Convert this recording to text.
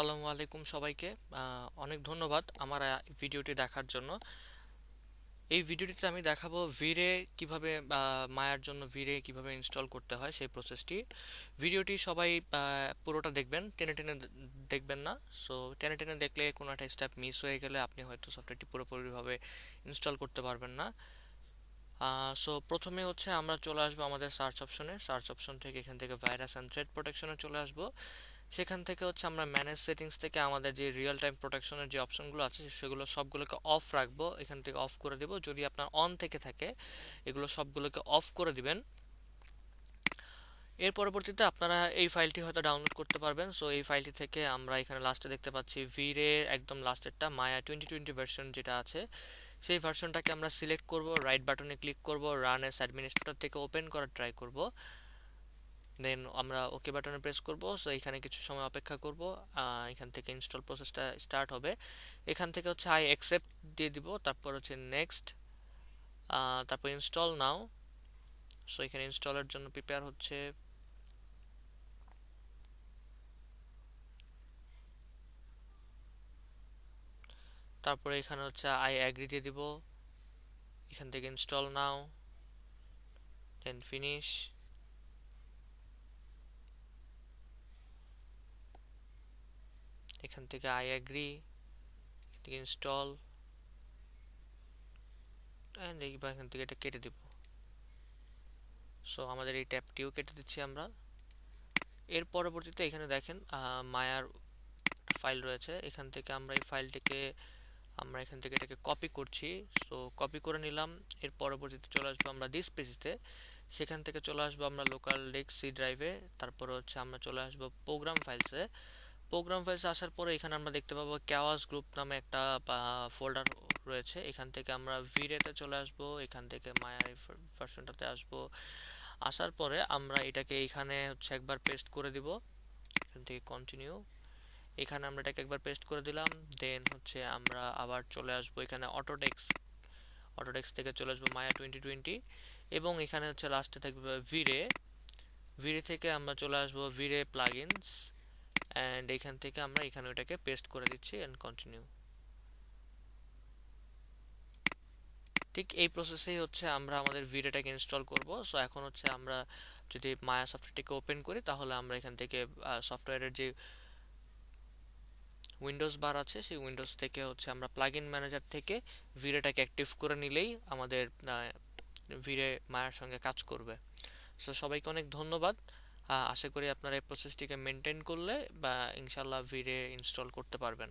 আসসালামু আলাইকুম সবাইকে। অনেক ধন্যবাদ আমার ভিডিওটি দেখার জন্য। এই ভিডিওটিতে আমি দেখাবো ভিরে কীভাবে মায়ার জন্য ভিরে কীভাবে ইনস্টল করতে হয় সেই প্রসেসটি ভিডিওটি সবাই পুরোটা দেখবেন, টেনে টেনে দেখবেন না। সো টেনে টেনে দেখলে কোনো একটা স্টেপ মিস হয়ে গেলে আপনি হয়তো সফটওয়্যারটি পুরোপুরিভাবে ইনস্টল করতে পারবেন না। সো প্রথমে হচ্ছে আমরা চলে আসব আমাদের সার্চ অপশনে সার্চ অপশন থেকে এখান থেকে ভাইরাস অ্যান্ড থ্রেড প্রোটেকশনে চলে আসব। সেখান থেকে হচ্ছে আমরা ম্যানেজ সেটিংস থেকে আমাদের যে রিয়েল টাইম প্রোটেকশনের যে অপশনগুলো আছে, সেগুলো সবগুলোকে অফ রাখব, এখান থেকে অফ করে দেবো। যদি আপনার অন থেকে থাকে, এগুলো সবগুলোকে অফ করে দিবেন। এর পরবর্তীতে আপনারা এই ফাইলটি হয়তো ডাউনলোড করতে পারবেন। সো এই ফাইলটি থেকে আমরা এখানে লাস্টে দেখতে পাচ্ছি ভিরে একদম লাস্টেরটা মায়া টোয়েন্টি টোয়েন্টি ভার্সন যেটা আছে। সেই ভার্সনটাকে আমরা সিলেক্ট করব রাইট বাটনে ক্লিক করব রান এস অ্যাডমিনিস্ট্রেটর থেকে ওপেন করার ট্রাই করব। দেন আমরা ওকে বাটনে প্রেস করব। সো এখানে কিছু সময় অপেক্ষা করব। এখান থেকে ইনস্টল প্রসেসটা স্টার্ট হবে। এখান থেকে হচ্ছে আই অ্যাকসেপ্ট দিয়ে দিব। তারপর হচ্ছে নেক্সট তারপর ইনস্টল নাও সো এখানে ইনস্টলের জন্য প্রিপেয়ার হচ্ছে। তারপরে এখানে হচ্ছে আই অ্যাগ্রি দিয়ে দিব। এখান থেকে ইনস্টল নাও দেন ফিনিশ এখান থেকে আই অ্যাগ্রি থেকে ইনস্টল অ্যান্ড এইবার এখান থেকে এটা কেটে দিব। সো আমাদের এই ট্যাবটিও কেটে দিচ্ছি আমরা। এর পরবর্তীতে এখানে দেখেন মায়ার ফাইল রয়েছে। এখান থেকে আমরা এই ফাইলটিকে আমরা এখান থেকে এটাকে কপি করছি। সো কপি করে নিলাম। এর পরবর্তীতে চলে আসব আমরা দিস পেজিতে সেখান থেকে চলে আসব আমরা লোকাল ডেস্ক সি ড্রাইভে তারপরে হচ্ছে আমরা চলে আসব প্রোগ্রাম ফাইলসে প্রোগ্রাম ফাইলসে আসার পরে এখানে আমরা দেখতে পাবো ক্যাওয়াস গ্রুপ নামে একটা ফোল্ডার রয়েছে। এখান থেকে আমরা ভিরেতে চলে আসব, এখান থেকে মায়ার ভার্সনটাতে আসব। আসার পরে আমরা এটাকে এখানে হচ্ছে একবার পেস্ট করে দিব। এখান থেকে কন্টিনিউ এখানে আমরা এটাকে একবার পেস্ট করে দিলাম। দেন হচ্ছে আমরা আবার চলে আসব এখানে অটোটেক্স অটোটেক্স থেকে চলে আসব মায়া টোয়েন্টি টোয়েন্টি এবং এখানে হচ্ছে লাস্টে থাকবে ভিরে ভিরে থেকে আমরা চলে আসব ভিরে প্লাগিনস অ্যান্ড এখান থেকে আমরা এখানে ওইটাকে পেস্ট করে দিচ্ছি অ্যান্ড কন্টিনিউ ঠিক এই প্রসেসেই হচ্ছে আমরা আমাদের ভিডিওটাকে ইনস্টল করব। সো এখন হচ্ছে আমরা যদি মায়া সফটওয়্যারটিকে ওপেন করি, তাহলে আমরা এখান থেকে সফটওয়্যারের যে উইন্ডোজ বার আছে, সেই উইন্ডোজ থেকে হচ্ছে আমরা প্লাগ ম্যানেজার থেকে ভিডিওটাকে অ্যাক্টিভ করে নিলেই আমাদের ভিড়ে মায়ের সঙ্গে কাজ করবে। সো সবাইকে অনেক ধন্যবাদ। আশা করি আপনারা এই প্রসেসটিকে মেনটেন করলে বা ইনশাল্লাহ ভিড়ে ইনস্টল করতে পারবেন।